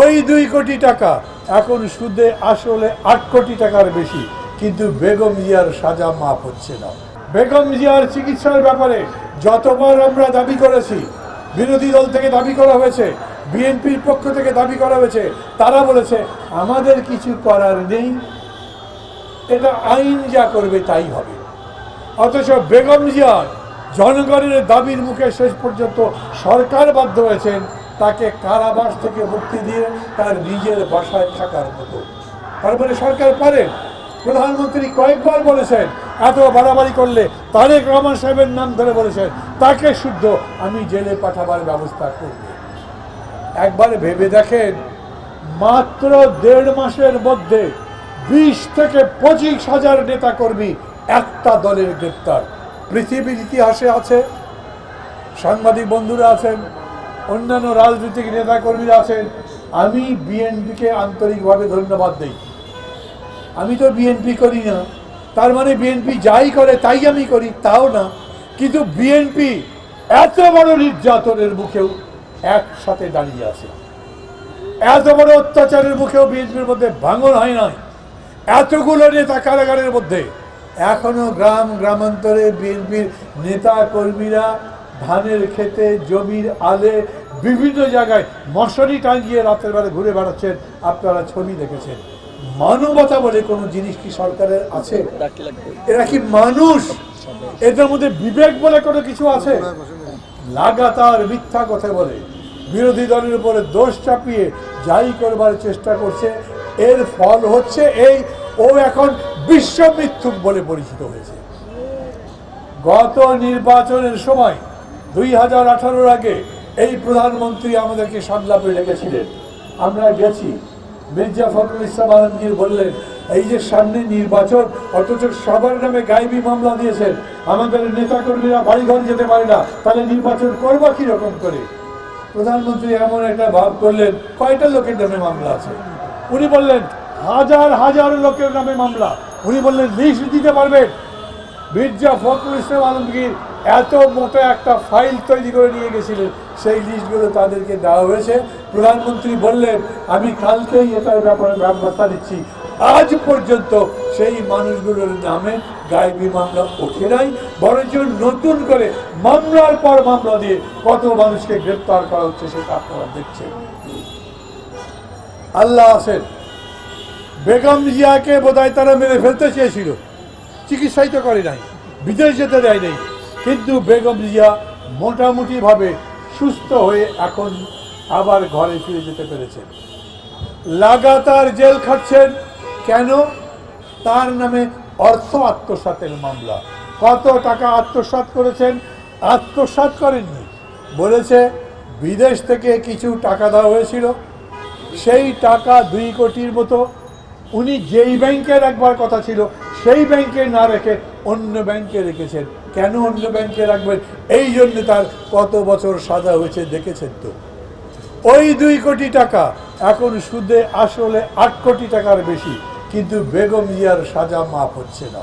ওই দুই কোটি টাকা এখন সুদে আসলে আট কোটি টাকার বেশি, কিন্তু বেগম জিয়ার সাজা মাফ হচ্ছে না। বেগম জিয়ার চিকিৎসার ব্যাপারে যতবার আমরা দাবি করেছি, বিরোধী দল থেকে দাবি করা হয়েছে, বিএনপির পক্ষ থেকে দাবি করা হয়েছে, তারা বলেছে, আমাদের কিছু করার নেই, এটা আইন যা করবে তাই হবে। অথচ বেগম জিয়া জনগণের দাবির মুখে শেষ পর্যন্ত সরকার বাধ্য হয়েছেন তাকে কারাবাস থেকে মুক্তি দিয়ে তার নিজের বাসায় থাকার মতো। তারপরে সরকার পারেন প্রধানমন্ত্রী কয়েকবার বলেছেন, এত বাড়াবাড়ি করলে তারেক রহমান সাহেবের নাম ধরে বলেছেন, তাকে শুদ্ধ আমি জেলে পাঠাবার ব্যবস্থা করব। একবার ভেবে দেখেন, মাত্র দেড় মাসের মধ্যে বিশ থেকে পঁচিশ হাজার নেতা কর্মী একটা দলের গ্রেপ্তার। পৃথিবীর ইতিহাসে আছে, সাংবাদিক বন্ধুরা আছেন অন্যান্য রাজনৈতিক নেতাকর্মীরা আছেন, আমি বিএনপিকে আন্তরিকভাবে ধন্যবাদ দিই। আমি তো বিএনপি করি না। তার মানে বিএনপি যাই করে, তাই আমি করি, তাও না। কিন্তু বিএনপি এত বড় নির্যাতনের মুখেও একসাথে দাঁড়িয়ে আছে। এত বড় অত্যাচারের মুখেও বিএনপির মধ্যে ভাঙন হয় নাই। এতগুলো নেতা কারাগারের মধ্যে এখনও গ্রাম, গ্রামান্তরে বিএনপির নেতা কর্মীরা ধানের খেতে জমির আলে, বিভিন্ন জায়গায় মশারি টাঙিয়ে রাতের বেলা ঘুরে বেড়াচ্ছেন। আপনারা ছবি দেখেছেন। মানবতা বলে কোনো জিনিস কি সরকারের আছে? এরা কি মানুষ? এদের মধ্যে বিবেক বলে কোনো কিছু আছে? লাগাতার মিথ্যা কথা বলে। বিরোধী দলের উপরে দোষ চাপিয়ে যাই করবার চেষ্টা করছে, এর ফল হচ্ছে এই, ও এখন বিশ্ব মিথ্যুক বলে পরিচিত হয়েছে। গত নির্বাচনের সময় দুই হাজার আঠারোর আগে এই প্রধানমন্ত্রী আমাদেরকে সংলাপে ডেকেছিলেন আমরা গেছি মির্জা ফখরুল ইসলাম আলমগীর বললেন, এই যে সামনে নির্বাচন, অথচ সবার নামে গায়েবী মামলা দিয়েছেন। আমাদের নেতাকর্মীরা বাড়িঘর যেতে পারে না, তাহলে নির্বাচন করব কীরকম করে? প্রধানমন্ত্রী এমন একটা ভাব করলেন, কয়টা লোকের নামে মামলা আছে? উনি বললেন, হাজার হাজার লোকের নামে মামলা। উনি বললেন, লিস্ট দিতে পারবেন। মির্জা ফখরুল ইসলাম আলমগীর এত মোটা একটা ফাইল তৈরি করে নিয়ে গেছিলেন, সেই লিস্টগুলো তাদেরকে দেওয়া হয়েছে। প্রধানমন্ত্রী বললেন, আমি কালকেই এটার ব্যাপারে ব্যবস্থা নিচ্ছি আজ পর্যন্ত সেই মানুষগুলোর নামে গায়েবী মামলা ওঠে নাই, বরঞ্চ নতুন করে মামলার পর মামলা দিয়ে কত মানুষকে গ্রেপ্তার করা হচ্ছে সেটা আপনারা দেখছেন। আল্লাহ আছেন বেগম জিয়াকে বোধহয় তারা মেরে ফেলতে চেয়েছিল। চিকিৎসাই তো করে নাই, বিদেশ যেতে দেয় নাই। কিন্তু বেগম জিয়া মোটামুটিভাবে সুস্থ হয়ে এখন আবার ঘরে ফিরে যেতে পেরেছেন। লাগাতার জেল খাটছেন। কেন? তার নামে অর্থ আত্মসাতের মামলা। কত টাকা আত্মসাৎ করেছেন? আত্মসাৎ করেননি। বলেছে, বিদেশ থেকে কিছু টাকা দেওয়া হয়েছিল। সেই টাকা দুই কোটির মতো। উনি যেই ব্যাংকের একবার কথা ছিল, সেই ব্যাংকে না রেখে অন্য ব্যাংকে রেখেছেন। কেন অন্য ব্যাংকে রাখবেন এই জন্য তার কত বছর সাজা হয়েছে দেখেছেন তো? ওই দুই কোটি টাকা এখন সুদে আসলে আট কোটি টাকার বেশি, কিন্তু বেগম জিয়ার সাজা মাফ হচ্ছে না।